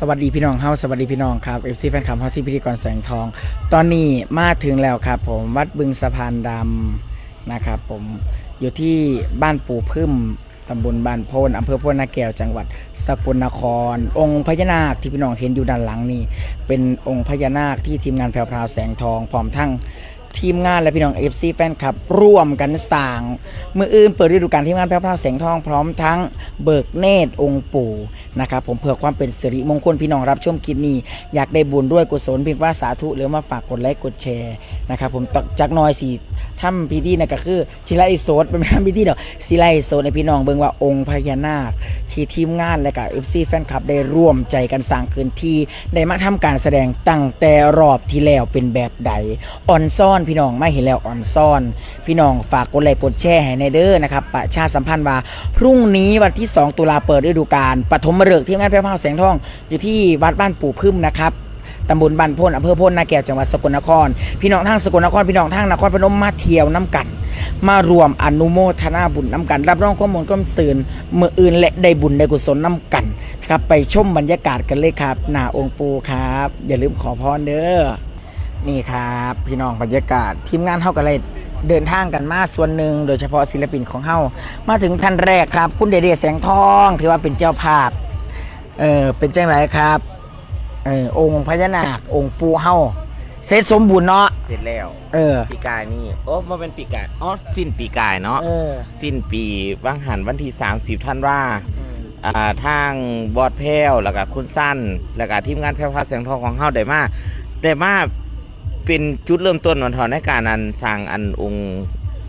สวัสดีพี่น้องเฮาสวัสดีพี่น้องครับ FC แฟนคลับเฮาซีพิธีกรแสงทอง ตอนนี้มาถึงแล้วครับผมวัดบึงสะพานดำนะครับผมอยู่ที่บ้านปู่พึ่มตำบลบ้านโพนอำเภอโพนนาแก้วจังหวัดสกลนคร องค์พญานาคที่พี่น้องเห็นอยู่ด้านหลังนี่เป็นองค์พญานาคที่ทีมงานแพรวพราวแสงทองพร้อมทั้ง ทีมงานและพี่น้อง FC แฟนคลับ ร่วมกันสร้าง มืออื่นเปิดฤดูกาลทีมงานแพร่พราวแสงทองพร้อมทั้งเบิกเนตรองค์ปู่นะครับผมเพื่อความเป็นสิริมงคลพี่น้องรับชมคลิปนี้ อยากได้บุญด้วยกุศลพิมพ์ว่าสาธุหรือมาฝากกดไลค์กดแชร์นะครับผมจากน้อยสี ทำพิธีนะก็คือศิลาอิโสดเป็นทำพิธีเดียวศิลาอิโสดในพี่น้องเบิ่งว่าองค์พญานาค ที่ทีมงานและกับ FC แฟนคลับได้ร่วมใจกันสร้างคืนที่ได้มาทำการแสดงตั้งแต่รอบที่แล้วเป็นแบบใดอ่อนซ่อนพี่น้องไม่เห็นแล้วอ่อนซ่อน พี่น้องฝากกดไลค์กดแชร์ให้ในเด้อนะครับประชาสัมพันธ์ว่าพรุ่งนี้วันที่ 2 ตุลาเปิดฤดูกาลปฐมฤกษ์ที่งานแพร่พราวแสงทองอยู่ที่วัดบ้านปู่พึ่มนะครับ ตำบลบ้านโพนอำเภอโพนนาแก้วจังหวัดสกลนคร พี่น้องทางสกลนครพี่น้องทางนครพนมมาเที่ยวน้ำกัน มารวมอนุโมทนาบุญน้ำกัน รับรองข้อมูลก้มสื่นมืออื่นและได้บุญได้กุศลน้ำกันนะครับไปชมบรรยากาศกันเลยครับหน้าองค์ปูครับ อย่าลืมขอพรเด้อนี่ครับ พี่น้องบรรยากาศทีมงานเฮากันเลยเดินทางกันมาส่วนหนึ่งโดยเฉพาะศิลปินของเฮามาถึงท่านแรกครับ คุณเดเดแสงทอง ถือว่าเป็นเจ้าภาพเออเป็นเจังไรครับ เออองค์พญานาค องค์ปูเฮาเสร็จสมบูรณ์เนาะเสร็จแล้ว เออ ปีกายนี่โอ้มาเป็นปีกายอ๋อสิ้นปีกายเนาะเออ สิ้นปีว่างหันวันที่30ท่านว่าอ่าทางบอดแพ้วแล้วก็คุณสั้นแล้วก็ทีมงานแพ้วพาแสงทองของเฮาได้มาได้มาเป็นจุดเริ่มต้นวันทอนในการอันสร้างอันองค์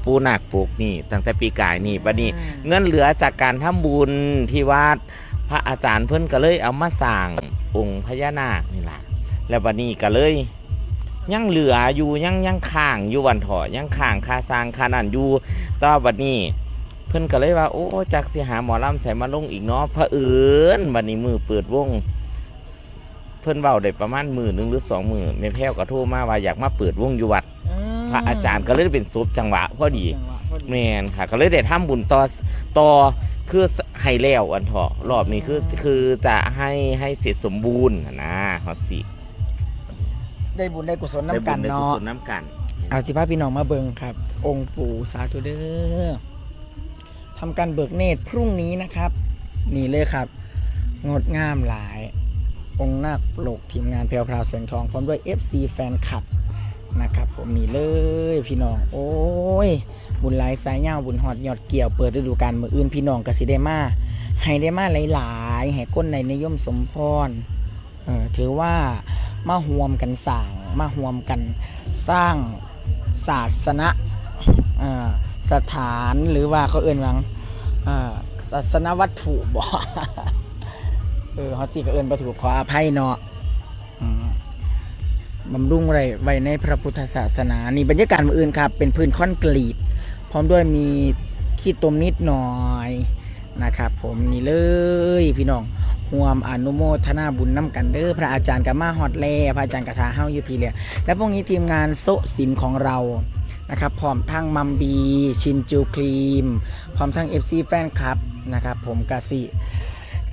ปูนาคปลูกนี่ตั้งแต่ปีกายนี่บัดนี้อืมเงินเหลือจากการทำบุญที่วัด พระอาจารย์เพิ่นก็เลยเอามาสร้างองค์พญานาคนี่ล่ะแล้วบัดนี้ก็เลยยังเหลืออยู่ยังยังค้างอยู่วันเถอยังค้างค่าสร้างค่านั่นอยู่แตว่าบัดนี้เพิ่นก็เลยว่า โอ้จักสิหาหมอลำใส่มาลงอีกเนาะพระเอิญบัดนี้มือเปิดวง เพิ่นเว้าได้ประมาณมือหนึงหรือสองมือแม่แพ้วก็โทรมาว่าอยากมาเปิดวงอยู่วัด พระอาจารย์ก็เลยเป็นซุปจังหวะพอดีจังหวะพอดีแม่นค่ะ ก็เลยได้ทำบุญต่อต่อ คือให้แล้วอันเถอะรอบนี้คือคือจะให้ให้เสร็จสมบูรณ์น่ะนะฮอดสิได้บุญได้กุศลได้น้ำบุกัญนได้กุเนาะศลน้ำกัน เอาสิพาพี่น้องมาเบิงครับ องค์ปู่สาธุเด้อทำการเบิกเนตรพรุ่งนี้นะครับ นี่เลยครับ งดงามหลาย องค์นาคปลกทีมงานแพรวพราวแสงทอง พร้อมด้วย FC แฟนคลับ นะครับ ผมนี่เลยพี่น้อง โอ้ย บุญหลายสายเงาบุญหอดยอดเกี่ยวเปิดฤดูกาลมืออื่นพี่น้องกสิได้มาให้ได้มาหลายๆให้ก้นในนิยมสมพรเออถือว่ามาห่วมกันสร้างมาห่วมกันสร้างศาสนะสถานหรือว่าเขาเอื่นวังศาสนวัตถุบ่เออฮอตสิก็เอื่นวัตถุขออภัยเนาะอืม บำรุงไรไว้ในพระพุทธศาสนานี่บรรยากาศมืออื่นครับ เป็นพื้นคอนกรีต พร้อมด้วยมีขี้ตมนิดหน่อยนะครับผมนี่เลยพี่น้องห่วมอนุโมทนาบุญน้ำกันเด้อพระอาจารย์กัมาฮอดแลพระอาจารย์กระทาเฮายูพีเลยและพวกนี้ทีมงานโซศิลป์ของเรานะครับพร้อมทั้งมัมบีชินจูครีม พร้อมทั้ง FC แฟนคลับนะครับผมกสิ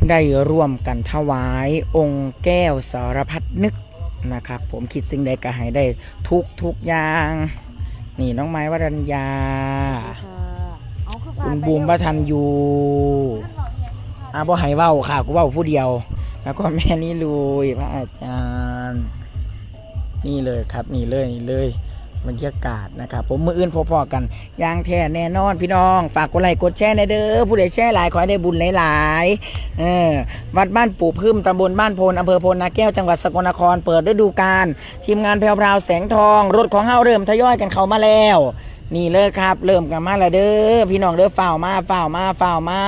ได้ร่วมกันถวายองค์แก้วสารพัดนึก นะครับ ผมคิดสิ่งใดก็ให้ได้ทุกทุกอย่าง นี่น้องไม้วรัญญา คุณบูมบัทันยูอาบ่ให้เว้าค่ะกูเว้าผู้เดียว แล้วก็แม่นี่ลุยพระอาจารย์ นี่เลยครับ นี่เลยนี่เลย บรรยากาศนะครับผมมืออื่นพอๆกันยางแท้แน่นอนพี่น้อง ฝากกดไลค์กดแชร์ในเด้อผู้ใดแชร์หลายขอให้ได้บุญหลายๆเออวัดบ้านปู่พึ่มตำบลบ้านโพนอำเภอโพนนาแก้วจังหวัดสกลนครเปิดฤดูกาลทีมงานแพรวพราแสงทอง รถของเฮาเริ่มทยอยกันเข้ามาแล้ว นี่เลยครับ เริ่มกันมาแล้วเด้อพี่น้องเด้อฝ่าวมาฝ่าวมาฝ่าวมา